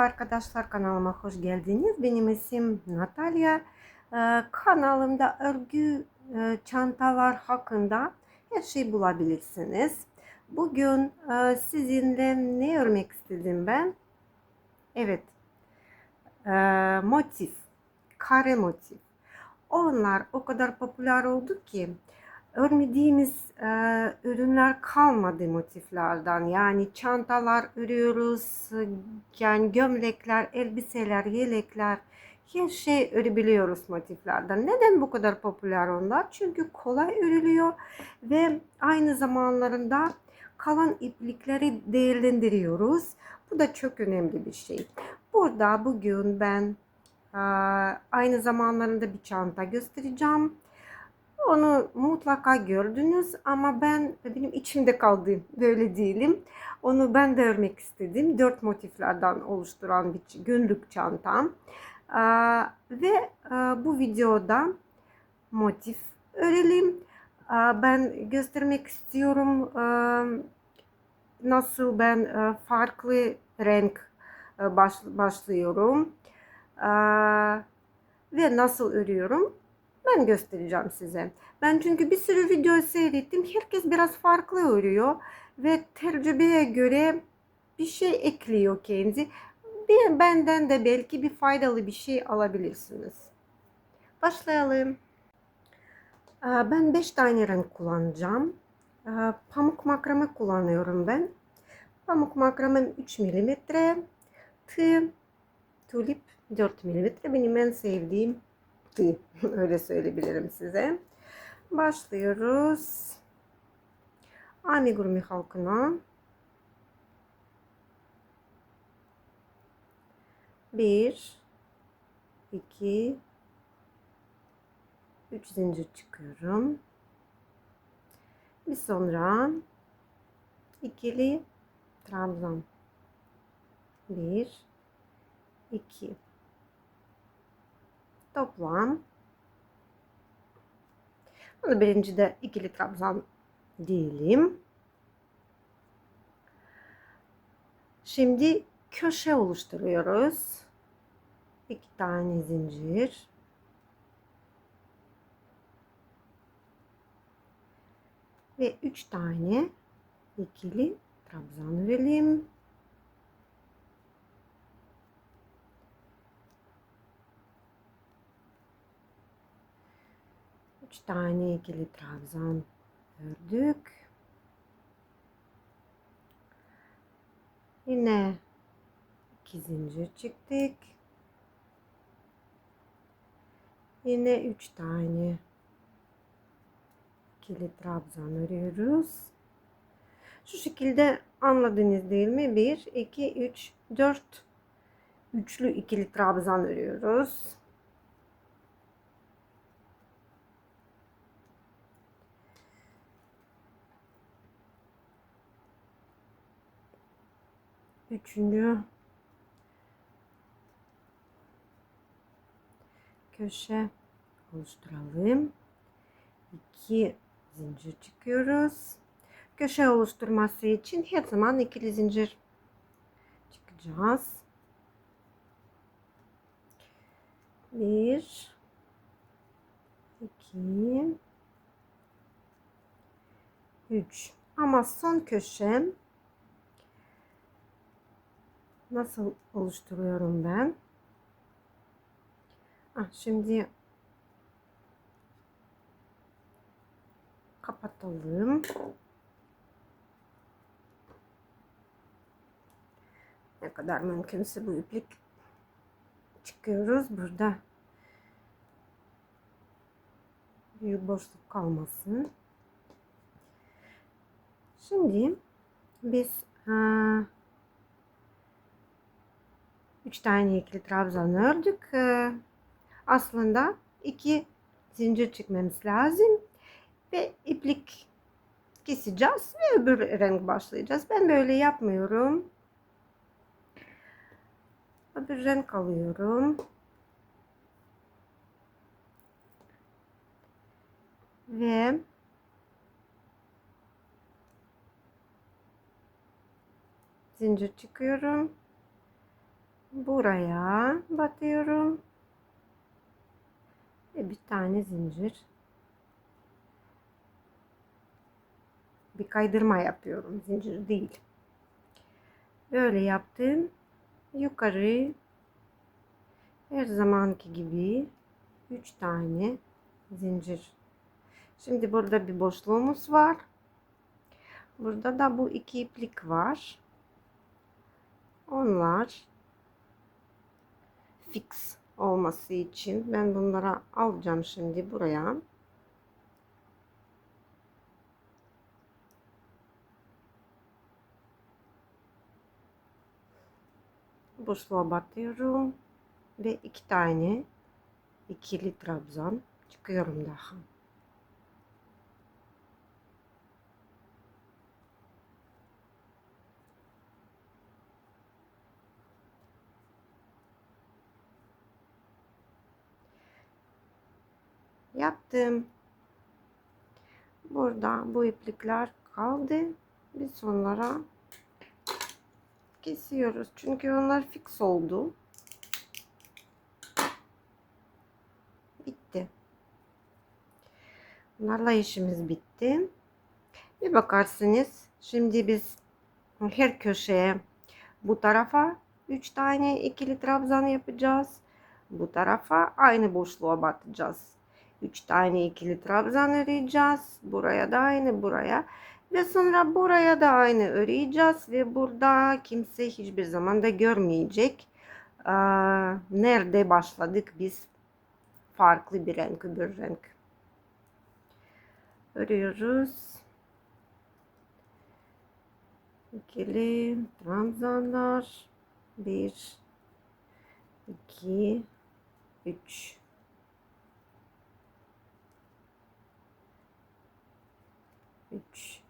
Merhaba arkadaşlar kanalıma hoş geldiniz. Benim isim Natalya. Ee, kanalımda örgü e, çantalar hakkında her şey bulabilirsiniz. Bugün e, sizinle ne örmek istedim ben? Evet, e, motif, kare motif. Onlar o kadar popüler oldu ki örmediğimiz e, ürünler kalmadı motiflerden. Yani çantalar örüyoruz, yani gömlekler, elbiseler, yelekler, her şey örebiliyoruz motiflerden. Neden bu kadar popüler onlar? Çünkü kolay örülüyor ve aynı zamanlarında kalan iplikleri değerlendiriyoruz. Bu da çok önemli bir şey. Burada bugün ben aynı zamanlarında bir çanta göstereceğim. Onu mutlaka gördünüz ama ben benim içimde kaldı böyle değilim. Onu ben de örmek istedim. Dört motiflerden oluşturan bir günlük çantam. Ve bu videoda motif örelim. Ben göstermek istiyorum nasıl ben farklı renk başlıyorum. Ve nasıl örüyorum ben göstereceğim size. Ben çünkü bir sürü video seyrettim. Herkes biraz farklı örüyor ve tecrübeye göre bir şey ekliyor kendi. Bir, benden de belki bir faydalı bir şey alabilirsiniz. Başlayalım. Ben 5 tane renk kullanacağım. Pamuk makrame kullanıyorum ben. Pamuk makramem 3 mm. Tığ tulip 4 mm. Benim en sevdiğim tığ. Öyle söyleyebilirim size. Başlıyoruz. Amigurumi halkına bir, iki, üç zincir çıkıyorum. Bir sonra ikili trabzan. Bir, iki. Toplam. Bunu birinci de ikili trabzan diyelim. Şimdi köşe oluşturuyoruz. İki tane zincir. Ve üç tane ikili trabzan verelim. Üç tane ikili trabzan ördük. Yine iki zincir çıktık. Yine üç tane ikili trabzan örüyoruz. Şu şekilde anladınız değil mi? 1, 2, 3, 4 üçlü ikili trabzan örüyoruz. Üçüncü köşe oluşturalım. İki zincir çıkıyoruz. Köşe oluşturması için her zaman ikili zincir çıkacağız. Bir, iki, üç. Ama son köşem nasıl oluşturuyorum ben? Ah, şimdi kapatalım. Ne kadar mümkünse bu iplik çıkıyoruz burada. Bir boşluk kalmasın. Şimdi biz ha, 3 tane ikili trabzan ördük. Ee, aslında iki zincir çıkmamız lazım. Ve iplik keseceğiz ve öbür renk başlayacağız. Ben böyle yapmıyorum. Öbür renk alıyorum. Ve zincir çıkıyorum. Buraya batıyorum. Ve bir tane zincir. Bir kaydırma yapıyorum. Zincir değil. Böyle yaptım. Yukarı her zamanki gibi 3 tane zincir. Şimdi burada bir boşluğumuz var. Burada da bu iki iplik var. Onlar fix olması için ben bunlara alacağım şimdi buraya. Boşluğa batıyorum ve iki tane ikili trabzan çıkıyorum daha. Yaptım. Burada bu iplikler kaldı. Biz onlara kesiyoruz. Çünkü onlar fix oldu. Bitti. Bunlarla işimiz bitti. Bir bakarsınız. Şimdi biz her köşeye bu tarafa 3 tane ikili trabzan yapacağız. Bu tarafa aynı boşluğa batacağız. 3 tane ikili trabzan öreceğiz. Buraya da aynı buraya. Ve sonra buraya da aynı öreceğiz. Ve burada kimse hiçbir zaman da görmeyecek. Ee, nerede başladık biz farklı bir renk bir renk. Örüyoruz. İkili trabzanlar. 1 2 3 3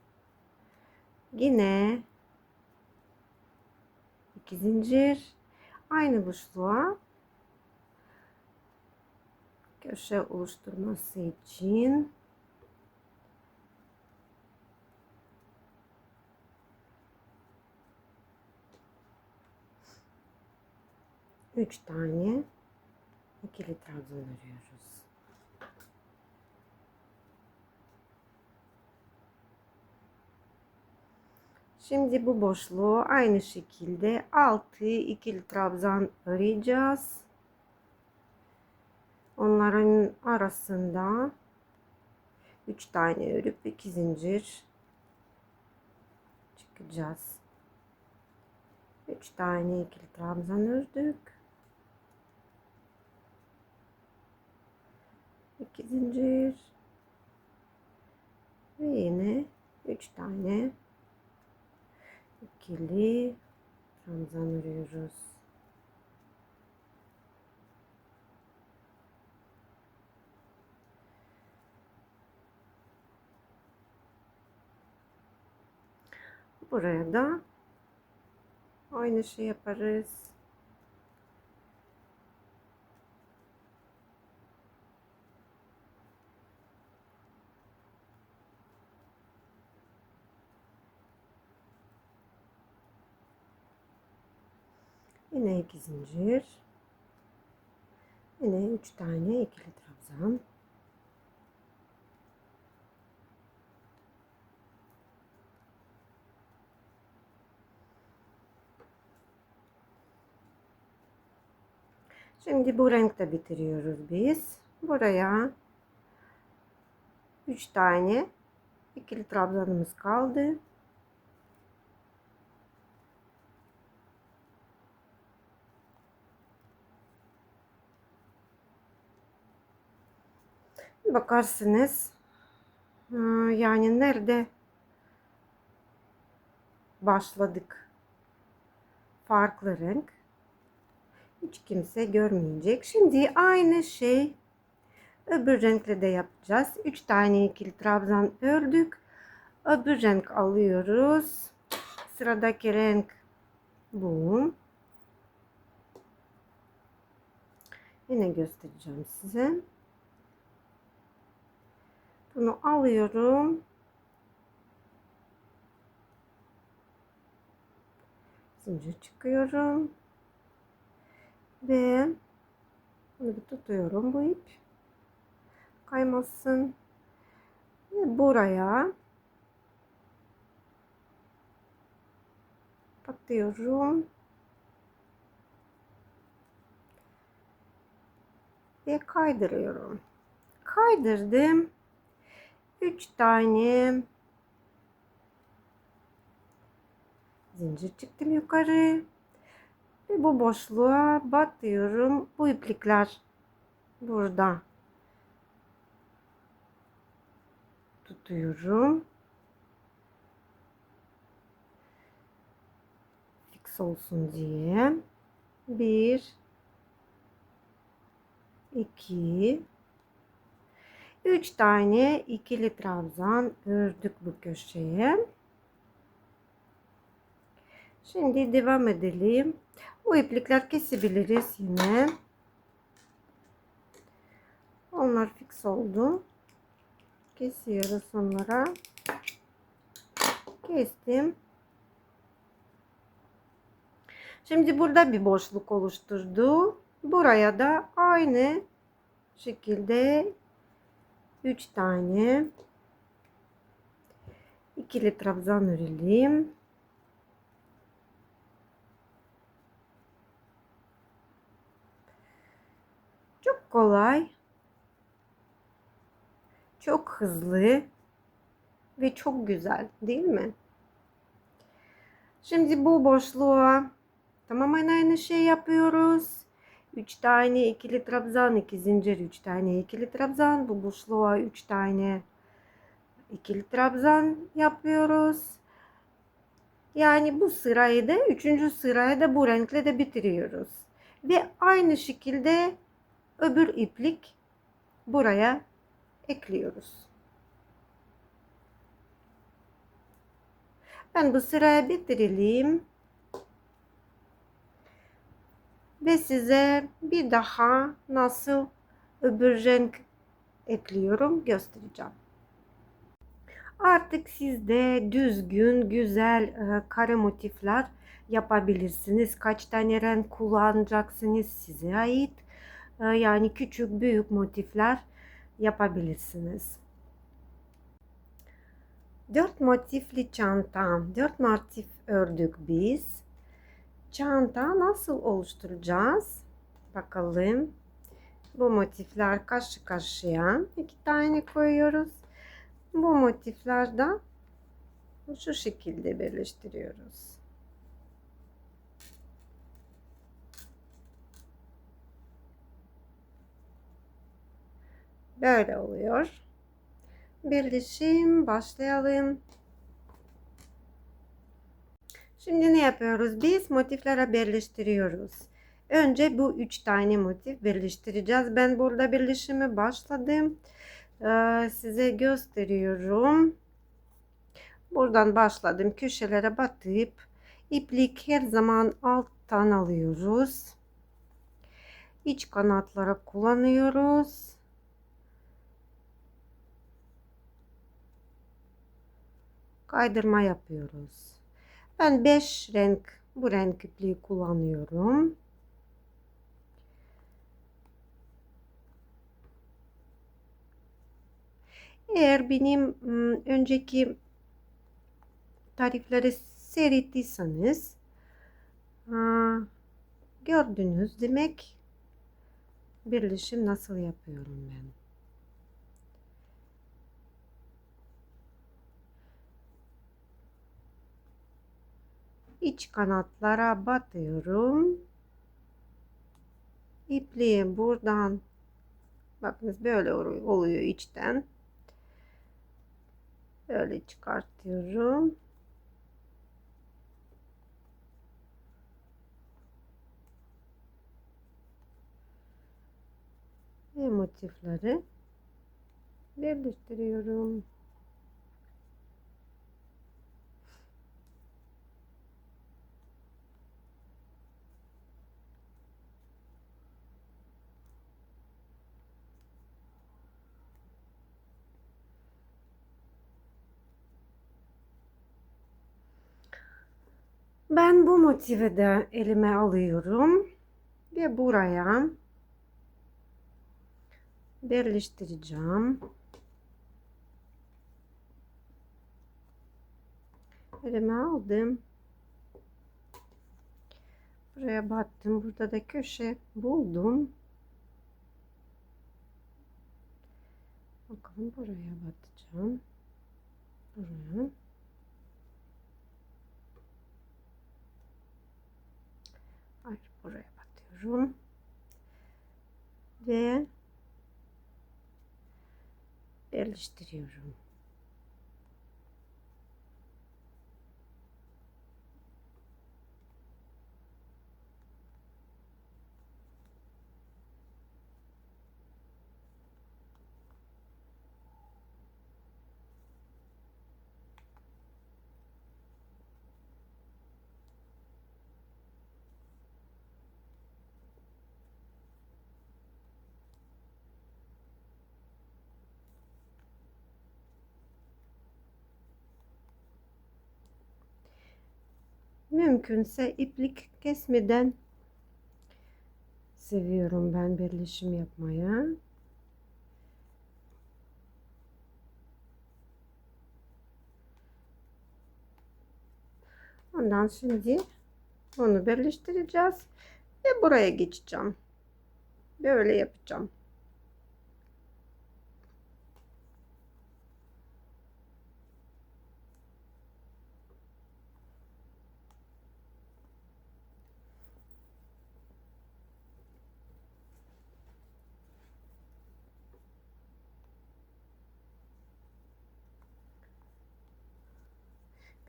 yine iki zincir aynı boşluğa köşe oluşturması için üç tane ikili trabzan örüyoruz. Şimdi bu boşluğu aynı şekilde 6 ikili trabzan öreceğiz. Onların arasında 3 tane örüp 2 zincir çıkacağız. 3 tane ikili trabzan ördük. 2 zincir ve yine 3 tane ikili trabzan örüyoruz. Buraya da aynı şey yaparız. Yine iki zincir. Yine üç tane ikili trabzan. Şimdi bu renkte bitiriyoruz biz. Buraya 3 tane ikili trabzanımız kaldı. Bakarsınız yani nerede başladık farklı renk hiç kimse görmeyecek. Şimdi aynı şey öbür renkle de yapacağız. 3 tane ikili trabzan ördük. Öbür renk alıyoruz. Sıradaki renk bu. Yine göstereceğim size. Bunu alıyorum. Zincir çıkıyorum. Ve bunu bir tutuyorum bu ip. Kaymasın. Ve buraya batıyorum. Ve kaydırıyorum. Kaydırdım. 3 tane zincir çıktım yukarı. Ve bu boşluğa batıyorum. Bu iplikler burada. Tutuyorum. Fix olsun diye. Bir, iki, üç tane ikili trabzan ördük bu köşeye. Şimdi devam edelim. Bu iplikler kesebiliriz yine. Onlar fix oldu. Kesiyoruz onlara. Kestim. Şimdi burada bir boşluk oluşturdu. Buraya da aynı şekilde 3 tane ikili trabzan örelim. Çok kolay. Çok hızlı ve çok güzel değil mi? Şimdi bu boşluğa tamamen aynı şey yapıyoruz. 3 tane ikili trabzan, 2 zincir, 3 tane ikili trabzan. Bu boşluğa 3 tane ikili trabzan yapıyoruz. Yani bu sırayı da 3. sırayı da bu renkle de bitiriyoruz. Ve aynı şekilde öbür iplik buraya ekliyoruz. Ben bu sırayı bitireyim. Ve size bir daha nasıl öbür renk ekliyorum göstereceğim. Artık siz de düzgün, güzel e, kare motifler yapabilirsiniz. Kaç tane renk kullanacaksınız size ait. E, yani küçük, büyük motifler yapabilirsiniz. 4 motifli çanta, 4 motif ördük biz. Çanta nasıl oluşturacağız? Bakalım. Bu motifler karşı karşıya iki tane koyuyoruz. Bu motifler de şu şekilde birleştiriyoruz. Böyle oluyor. Birleşim başlayalım. Şimdi ne yapıyoruz? Biz motiflere birleştiriyoruz. Önce bu üç tane motif birleştireceğiz. Ben burada birleşimi başladım. Ee, size gösteriyorum. Buradan başladım. Köşelere batıp iplik her zaman alttan alıyoruz. İç kanatlara kullanıyoruz. Kaydırma yapıyoruz. Ben 5 renk bu renk ipliği kullanıyorum. Eğer benim önceki tarifleri seyrettiyseniz gördünüz demek birleşim nasıl yapıyorum ben. İç kanatlara batıyorum. İpliği buradan bakınız böyle oluyor içten. Böyle çıkartıyorum. Ve motifleri birleştiriyorum. Ben bu motifi de elime alıyorum ve buraya birleştireceğim. Elime aldım. Buraya battım. Burada da köşe buldum. Bakalım buraya batacağım. Buraya. Hayır buraya batıyorum. Ve yerleştiriyorum. Mümkünse iplik kesmeden seviyorum ben birleşim yapmayı. Ondan şimdi onu birleştireceğiz ve buraya geçeceğim. Böyle yapacağım.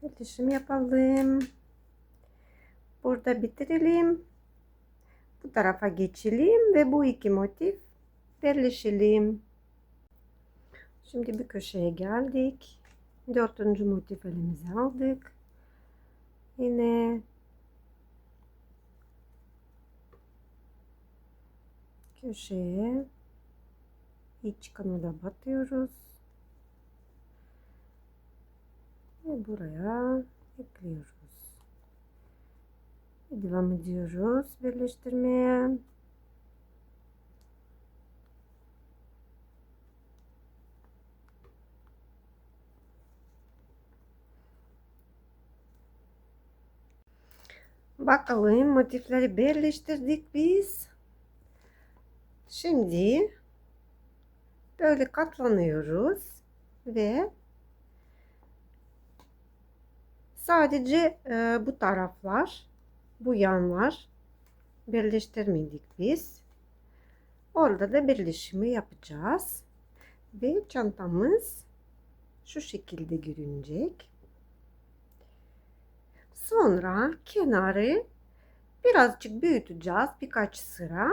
Birleşim yapalım. Burada bitirelim. Bu tarafa geçelim ve bu iki motif birleşelim. Şimdi bir köşeye geldik. Dördüncü motif elimize aldık. Yine köşeye iç kanada batıyoruz. Ve buraya ekliyoruz. Ve devam ediyoruz birleştirmeye. Bakalım motifleri birleştirdik biz. Şimdi böyle katlanıyoruz ve sadece e, bu taraflar, bu yanlar birleştirmedik biz. Orada da birleşimi yapacağız. Ve çantamız şu şekilde görünecek. Sonra kenarı birazcık büyüteceğiz birkaç sıra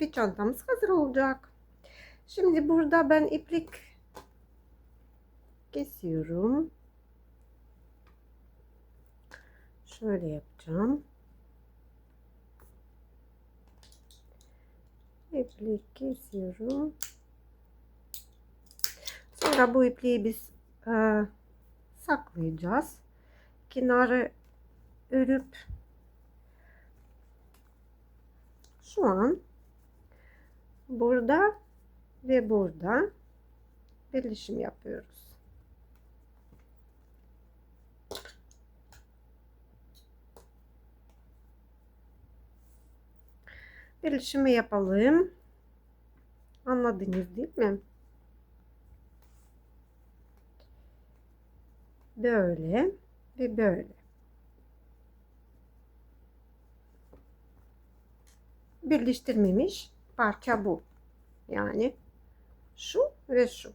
ve çantamız hazır olacak. Şimdi burada ben iplik kesiyorum. Şöyle yapacağım. İplik kesiyorum. Sonra bu ipliği biz e, saklayacağız. Kenarı örüp şu an burada ve burada birleşim yapıyoruz. Birleşimi yapalım. Anladınız değil mi? Böyle ve böyle. birleştirmemiş parça bu. Yani şu ve şu.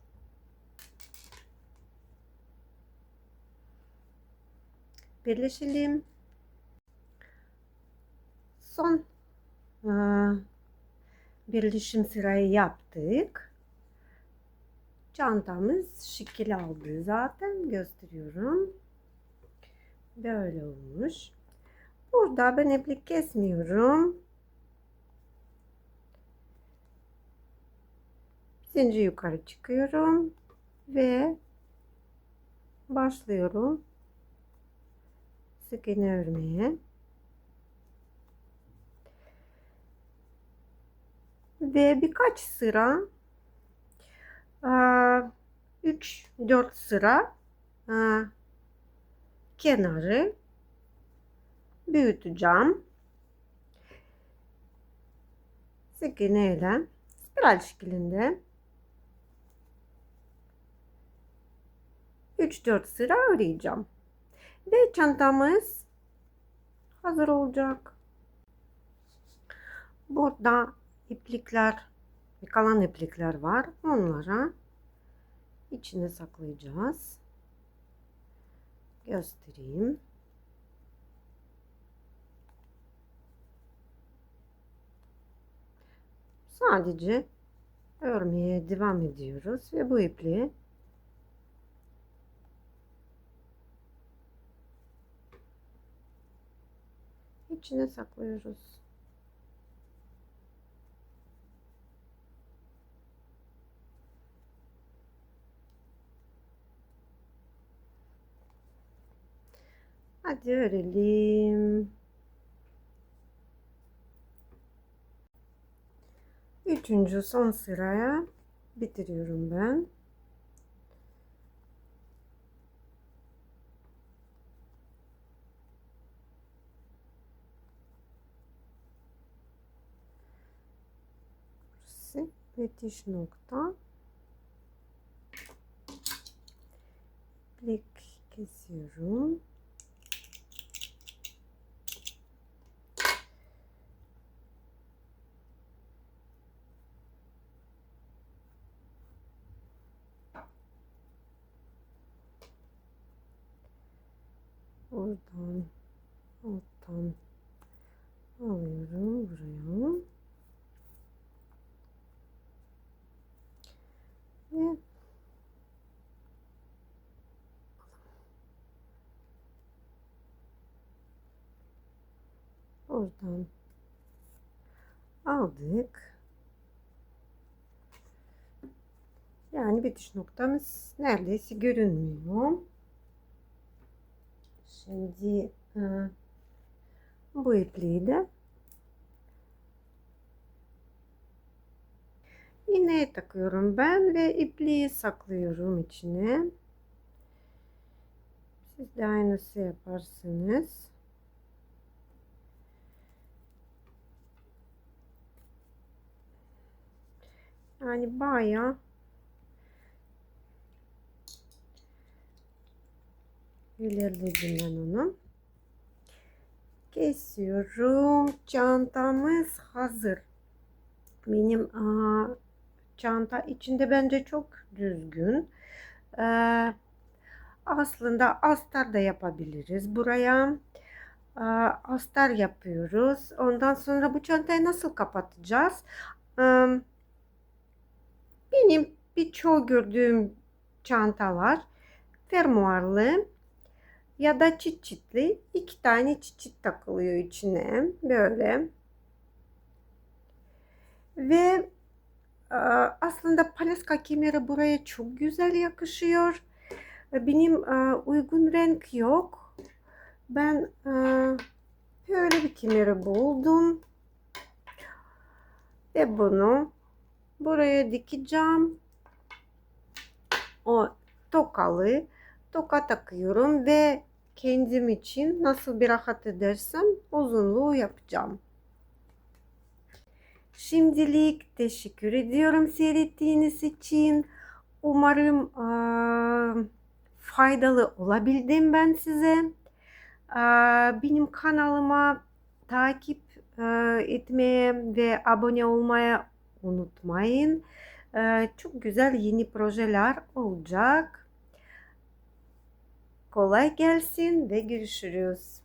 Birleşelim. Son birleşim sırayı yaptık. Çantamız şekil aldı zaten gösteriyorum. Böyle olmuş. Burada ben iplik kesmiyorum. zincir yukarı çıkıyorum ve başlıyorum sık iğne örmeye ve birkaç sıra 3-4 sıra kenarı büyüteceğim. Sık iğneyle spiral şeklinde 3-4 sıra öreceğim. Ve çantamız hazır olacak. Burada iplikler, kalan iplikler var. Onlara içine saklayacağız. Göstereyim. Sadece örmeye devam ediyoruz ve bu ipliği içine saklıyoruz. Hadi örelim. Üçüncü son sıraya bitiriyorum ben. Burası bitiş nokta. İplik kesiyorum. Oradan alttan alıyorum buraya. Ve oradan aldık. Yani bitiş noktamız neredeyse görünmüyor. Şimdi e, bu ipliği de iğneye takıyorum ben ve ipliği saklıyorum içine. Siz de aynısı yaparsınız. Yani bayağı ilerledim ben onu. Kesiyorum. Çantamız hazır. Benim aa, çanta içinde bence çok düzgün. Ee, aslında astar da yapabiliriz. Buraya aa, astar yapıyoruz. Ondan sonra bu çantayı nasıl kapatacağız? Ee, benim birçoğu gördüğüm çantalar fermuarlı ya da çit çitli. İki tane çit çit takılıyor içine. Böyle. Ve e, aslında paleska kemeri buraya çok güzel yakışıyor. Benim e, uygun renk yok. Ben e, böyle bir kemeri buldum. Ve bunu buraya dikeceğim o tokalı toka takıyorum ve kendim için nasıl bir rahat edersem uzunluğu yapacağım. Şimdilik teşekkür ediyorum seyrettiğiniz için. Umarım e, faydalı olabildim ben size. E, benim kanalıma takip e, etmeye ve abone olmaya unutmayın. E, çok güzel yeni projeler olacak. Kolay gelsin ve görüşürüz.